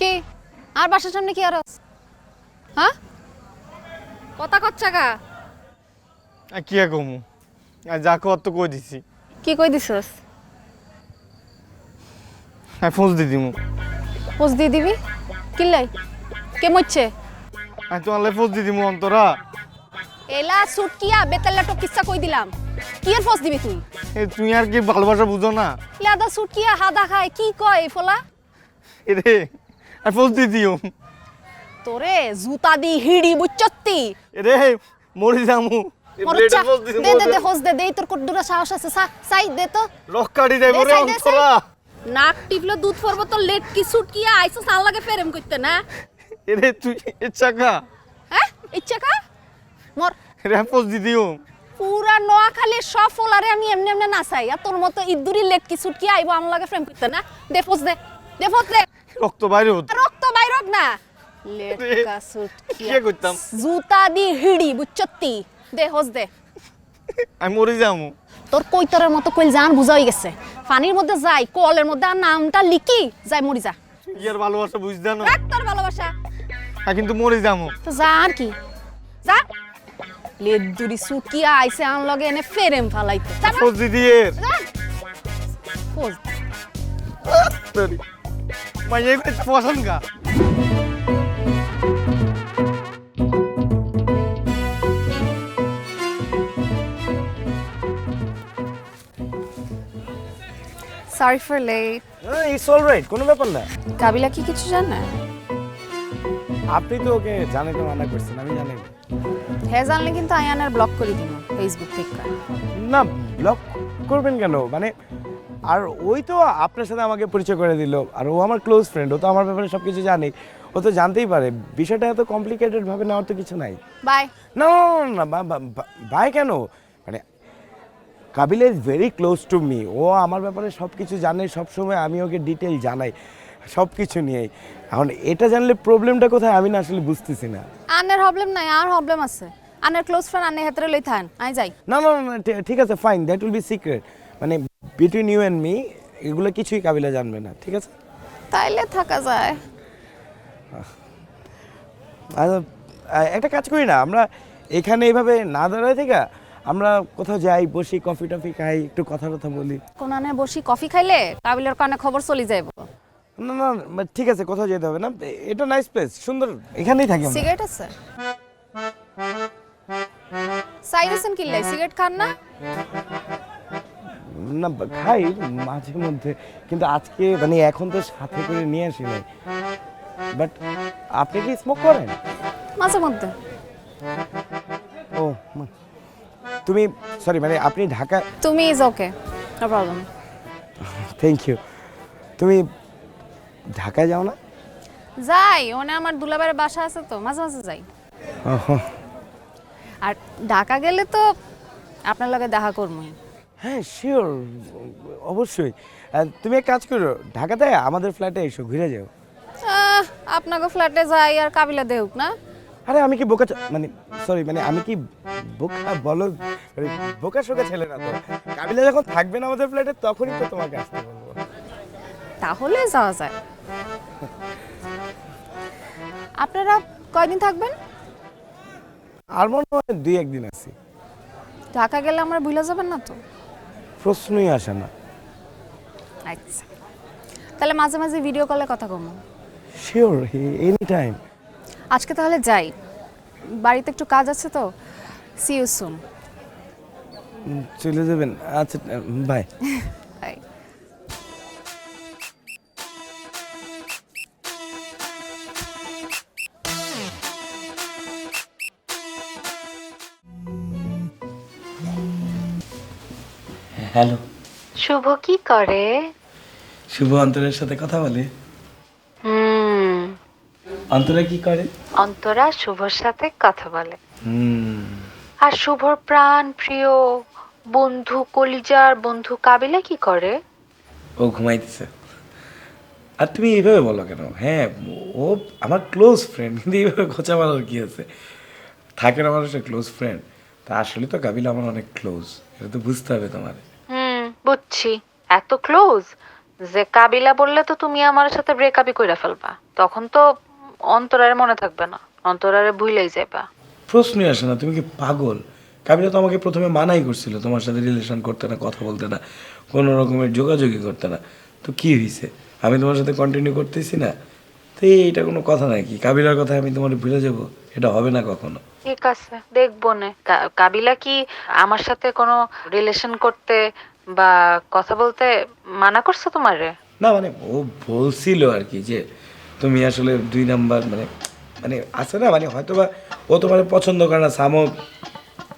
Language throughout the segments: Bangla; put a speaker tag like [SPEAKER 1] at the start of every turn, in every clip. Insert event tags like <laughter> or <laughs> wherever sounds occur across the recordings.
[SPEAKER 1] কি? আর বাসার সামনে কি আর? হ্যাঁ? কথা কচ্ছা গা।
[SPEAKER 2] আর কি আর কমু? আর যা কর তো কই দিছি।
[SPEAKER 1] কি কই দিছস?
[SPEAKER 2] আর ফোঁস দি দিমু।
[SPEAKER 1] পোজ দিয়ে দিবি? কিল্লাই কে মরছে?
[SPEAKER 2] আর তোমার লাই ফোঁস দি দিমু অন্তরা।
[SPEAKER 1] এলা সুটকিয়া বেতাল্লা তো কিচ্ছা কই দিলাম? কি এর ফস দিবি তুই?
[SPEAKER 2] এ তুমি আর কি ভালোবাসা বুঝো না?
[SPEAKER 1] লেদা সুটকিয়া হাদা খায় কি কয় ফলা?
[SPEAKER 2] এরে আর দিও।
[SPEAKER 1] তোরে জুতা দি হিড়ি বুচ্চত্তি।
[SPEAKER 2] এরে মরি যামু। দি
[SPEAKER 1] দে দে দে। হোস দে দে তোর কদ্দুরা সাহস আছে সা সাই দে তো।
[SPEAKER 2] যাইব রে। অন্তরা
[SPEAKER 1] নাক টিপলে দুধ ফরবো তো লেট কি সুটকিয়া আইসো সাল লাগে ফেরেম করতে না?
[SPEAKER 2] এরে তুই ইচ্ছা কা
[SPEAKER 1] হ্যাঁ? ইচ্ছা কা মর।
[SPEAKER 2] এরে ফোঁস দি দিও।
[SPEAKER 1] পুরা নোয়াখালীর সব ফোলারে আমি এমনি এমনি নাচাই আর তোর মতো ইদ্দুরি লেট কি সুটকি আইবো আমার লাগে ফ্রেম করতে না? দে দে। দে দে।
[SPEAKER 2] রক্ত বাইরে হতো
[SPEAKER 1] না। লেট
[SPEAKER 2] রে,
[SPEAKER 1] কা
[SPEAKER 2] করতাম?
[SPEAKER 1] জুতা দি হিড়ি বুচ্চত্তি দে হোস দে।
[SPEAKER 2] আমি মরি যামু।
[SPEAKER 1] তোর কৈতরের মতো কইল জান বুঝাই গেছে। পানির মধ্যে যাই কলের মধ্যে আর নামটা লিখি যাই মরি যা।
[SPEAKER 2] ইয়ার ভালোবাসা বুঝতে না?
[SPEAKER 1] তোর ভালোবাসা।
[SPEAKER 2] আর কিন্তু মরি যামু।
[SPEAKER 1] তো যা আর কি। যা। লেদুরি সুটকি আইছে আন লগে এনে ফেরেম ফালাইতে। যা, যা,
[SPEAKER 2] ফোঁস দিয়ে।
[SPEAKER 1] যা। ফোস দে।
[SPEAKER 2] মাইয়ে পছন্দ কা?
[SPEAKER 1] Sorry for late
[SPEAKER 3] it's all right কোনো ব্যাপার না।
[SPEAKER 1] কাবিলা কি কিছু জানে?
[SPEAKER 3] আপনি তো ওকে জানাতে মানা করছেন আমি জানি।
[SPEAKER 1] হ্যাঁ জানলে কিন্তু আয়ানের ব্লক করে দিব ফেসবুক থেকে।
[SPEAKER 3] না ব্লক করবেন কেন? মানে আর ওই তো আপনার সাথে আমাকে পরিচয় করে দিল আর ও আমার ক্লোজ ফ্রেন্ড ও তো আমার ব্যাপারে সব কিছু জানে। ও তো জানতেই পারে বিষয়টা এত কমপ্লিকেটেড ভাবে নেওয়ার তো কিছু নাই।
[SPEAKER 1] বাই
[SPEAKER 3] না না, না, না, বা- বা- বা- ভাই কেন? মানে Kabil is very close to me ও আমার ব্যাপারে সব কিছু জানে সবসময় আমি ওকে ডিটেল জানাই সব কিছু নিয়েই। এখন এটা জানলে প্রবলেমটা কোথায় আমি না আসলে বুঝতেছি না।
[SPEAKER 1] আনের প্রবলেম নাই আর প্রবলেম আছে। আনের ক্লোজ ফ্রেন্ড আনের হাতে লই থান আই যাই।
[SPEAKER 3] না না, না ঠিক আছে fine that will be secret মানে বিটুইন ইউ অ্যান্ড মি এগুলো কিছুই কাবিলা জানবে না ঠিক আছে?
[SPEAKER 1] তাইলে থাকা যায়।
[SPEAKER 3] আর একটা কাজ করি না আমরা এখানে এইভাবে না দাঁড়ায় থেকে আমরা কোথাও যাই বসি কফি টফি খাই একটু কথা কথা বলি।
[SPEAKER 1] কোন আনে বসি কফি খাইলে কাবিলের কানে খবর চলে যাইব।
[SPEAKER 3] না না মানে ঠিক আছে কোথাও যেতে হবে না এটা নাইস প্লেস সুন্দর এখানেই থাকি আমরা।
[SPEAKER 1] সিগারেট আছে? সাইরেসন কিল্লাই সিগারেট খান না?
[SPEAKER 3] না খাই মাঝে মধ্যে। কিন্তু আজকে মানে এখন তো সাথে করে নিয়ে আসি নাই। বাট আপনি কি স্মোক করেন?
[SPEAKER 1] মাঝে মধ্যে।
[SPEAKER 3] ও তুমি সরি মানে আপনি ঢাকা
[SPEAKER 1] তুমি is okay no problem
[SPEAKER 3] thank you তুমি ঢাকায় যাও না?
[SPEAKER 1] যাই ওনে আমার দুলাবারের বাসা আছে তো মাঝে মাঝে যাই। আর ঢাকা গেলে তো আপনার লগে দেখা করবই
[SPEAKER 3] হ্যাঁ শিওর অবশ্যই। তুমি এক কাজ করো ঢাকাতে আমাদের ফ্ল্যাটে এসো ঘুরে যাও।
[SPEAKER 1] আপনাকে ফ্ল্যাটে যাই আর কাবিলা দেহুক না।
[SPEAKER 3] আরে আমি কি বোকা মানে সরি মানে আমি কি বোকা বলো? বোকা শোকা ছেলে না তো। কাবিলা যখন থাকবে না আমাদের ফ্ল্যাটে তখনই তো তোমাকে আসতে বলব।
[SPEAKER 1] তাহলে যাওয়া যায়। আপনারা কয়দিন থাকবেন?
[SPEAKER 3] আর মনে হয় দুই একদিন আছি।
[SPEAKER 1] ঢাকা গেলে আমরা ভুলে যাবেন না তো?
[SPEAKER 3] প্রশ্নই আসে না।
[SPEAKER 1] আচ্ছা। তাহলে মাঝে মাঝে ভিডিও কলে কথা কমো।
[SPEAKER 3] শিওর এনি টাইম
[SPEAKER 1] আজকে তাহলে যাই। বাড়িতে একটু কাজ আছে তো। সি ইউ সুন
[SPEAKER 3] চলে যাবেন। আচ্ছা বাই <laughs> হ্যালো।
[SPEAKER 4] শুভ কি করে?
[SPEAKER 3] শুভ অন্তরের সাথে কথা বলে।
[SPEAKER 4] হুম।
[SPEAKER 3] অন্তরা কি করে?
[SPEAKER 4] অন্তরা শুভর সাথে কথা বলে।
[SPEAKER 3] হুম।
[SPEAKER 4] আর শুভর প্রাণ প্রিয় বন্ধু কলিজার বন্ধু কাবিলা কি করে?
[SPEAKER 3] ও ঘুমাইতেছে। আর তুমি এইভাবে বলো কেন? হ্যাঁ ও আমার ক্লোজ ফ্রেন্ড কিন্তু এইভাবে খোঁচা মারার কি আছে? থাকে না মানুষের ক্লোজ ফ্রেন্ড তা আসলে তো কাবিলা আমার অনেক ক্লোজ এটা তো বুঝতে হবে তোমার।
[SPEAKER 4] বুঝছি। এত ক্লোজ যে কাবিলা বললে তো তুমি আমার সাথে ব্রেকআপই কইরা ফেলবা। তখন তো অন্তরারে মনে থাকবে না। অন্তরারে ভুলেই যাইবা।
[SPEAKER 3] প্রশ্নই আসে না তুমি কি পাগল? কাবিলা তো আমাকে প্রথমে মানাই করছিল তোমার সাথে রিলেশন করতে না কথা বলতে না কোনো রকমের যোগাযোগই করতে না। তো কি হয়েছে আমি তোমার সাথে কন্টিনিউ করতেছি না? তো এইটা কোনো কথা নাকি কাবিলার কথা আমি তোমার ভুলে যাব? এটা হবে না কখনো?
[SPEAKER 4] ঠিক আছে দেখব নে। কাবিলা কি আমার সাথে কোনো রিলেশন করতে বা কথা বলতে মানা করছে তোমারে?
[SPEAKER 3] না মানে ও বলছিল আর কি যে তুমি আসলে দুই নাম্বার মানে মানে আছে না মানে হয়তো বা ও তোমার পছন্দ করে না সামো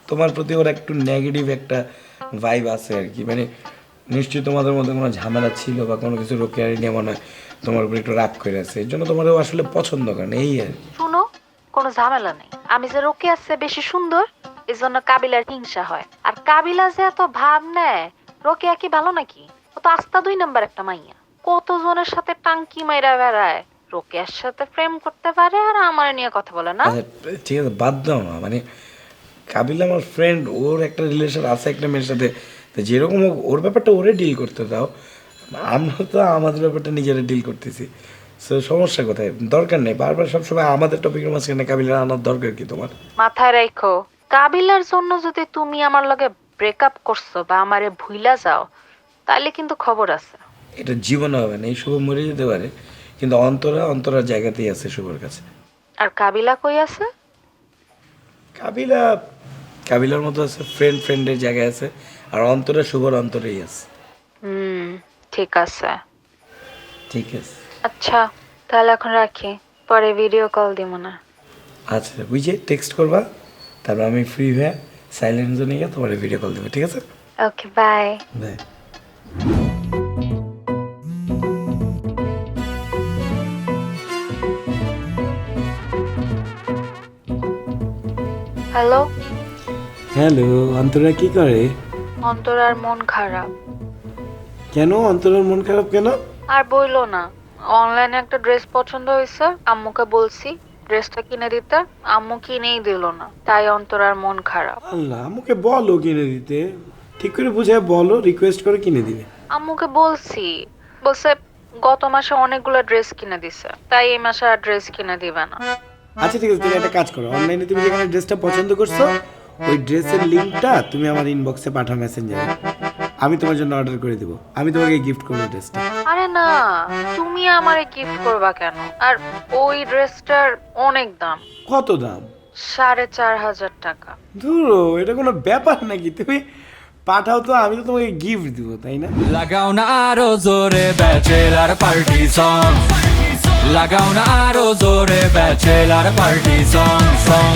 [SPEAKER 3] তোমার প্রতি ওর একটু নেগেটিভ একটা ভাইব আছে আর কি। মানে নিশ্চয়ই তোমাদের মধ্যে কোনো ঝামেলা ছিল বা কোনো কিছু রোকেয়ারি নিয়ে মনে হয় তোমার উপর একটু রাগ করে আছে এর জন্য তোমার ও আসলে পছন্দ করে না এই আর কি।
[SPEAKER 4] শুনো কোনো ঝামেলা নেই। আমি যে রোকে আছে বেশি সুন্দর এই জন্য কাবিলার হিংসা হয়। আর কাবিলা যে এত ভাব নেয় রোকেয়া কি ভালো নাকি? ও তো আস্তা দুই নাম্বার একটা মাইয়া। কতজনের সাথে টাঙ্কি মাইরা বেড়ায়? রোকেয়ার সাথে প্রেম করতে পারে আর আমার নিয়ে কথা বলে না?
[SPEAKER 3] ঠিক আছে বাদ দাও না। মানে কাবিল আমার ফ্রেন্ড ওর একটা রিলেশন আছে একটা মেয়ের সাথে। তো যেরকম ওর ব্যাপারটা ওরে ডিল করতে দাও। আমরা তো আমাদের ব্যাপারটা নিজেরা ডিল করতেছি। সো সমস্যা কোথায়? দরকার নেই। বারবার সবসময় আমাদের টপিকের মাঝখানে কাবিলার আনার দরকার কি তোমার?
[SPEAKER 4] মাথায় রাখো। কাবিলার জন্য যদি তুমি আমার লগে ব্রেকআপ করছ বা আমারে ভুইলা যাও তাহলে কিন্তু খবর আছে।
[SPEAKER 3] এটা জীবনে হবে না এই শুভ মরে যেতে পারে কিন্তু অন্তরা অন্তরার জায়গাতেই আছে শুভর কাছে।
[SPEAKER 4] আর কাবিলা কই আছে?
[SPEAKER 3] কাবিলা কাবিলার মতো আছে ফ্রেন্ড ফ্রেন্ডের জায়গায় আছে আর অন্তরা শুভর অন্তরেই আছে।
[SPEAKER 4] হুম ঠিক আছে।
[SPEAKER 3] ঠিক আছে।
[SPEAKER 4] আচ্ছা তাহলে এখন রাখি পরে ভিডিও কল দিব না।
[SPEAKER 3] আচ্ছা বুঝে টেক্সট করবা তারপর আমি ফ্রি হয়ে সাইলেন্ট জোনে গিয়ে তোমার ভিডিও কল দেবো ঠিক আছে?
[SPEAKER 4] Okay bye
[SPEAKER 3] bye
[SPEAKER 4] hello
[SPEAKER 3] hello Antara কি করে?
[SPEAKER 4] অন্তরার মন খারাপ।
[SPEAKER 3] কেন? অন্তরার মন খারাপ কেন?
[SPEAKER 4] আর বইলো না। অনলাইনে একটা ড্রেস পছন্দ হয়েছে আম্মুকে বলছি। ড্রেসটা কিনে দিতে আম্মু কিনেই দিল না। তাই অন্তরার মন খারাপ।
[SPEAKER 3] আল্লাহ আমাকে বলো কিনে দিতে। ঠিক করে বুঝায় বলো রিকোয়েস্ট করে কিনে দিবে।
[SPEAKER 4] আম্মুকে বলছি বলছে গত মাসে অনেকগুলো ড্রেস কিনে দিছে তাই এই মাসে আর ড্রেস কিনে দিবে না।
[SPEAKER 3] আচ্ছা ঠিক আছে তুমি একটা কাজ করো। অনলাইনে তুমি যেখানে ড্রেসটা পছন্দ করছ ওই ড্রেসের লিঙ্কটা তুমি আমার ইনবক্সে পাঠাও মেসেঞ্জারে আমি তোমার জন্য অর্ডার করে দেবো। আমি তোমাকে গিফট করব ড্রেসটা
[SPEAKER 4] আরে না তুমি আমারে গিফট করবা কেন? আর ওই ড্রেসটার অনেক দাম।
[SPEAKER 3] কত দাম?
[SPEAKER 4] সাড়ে চার হাজার টাকা।
[SPEAKER 3] ধুরো এটা কোনো ব্যাপার নাকি? তুমি পাঠাও তো আমি তো তোমাকে গিফট দিব তাই না?
[SPEAKER 5] লাগাও না আরও জোরে ব্যাচেলার পার্টি সং লাগাও না আরও জোরে ব্যাচেলার পার্টি সং সং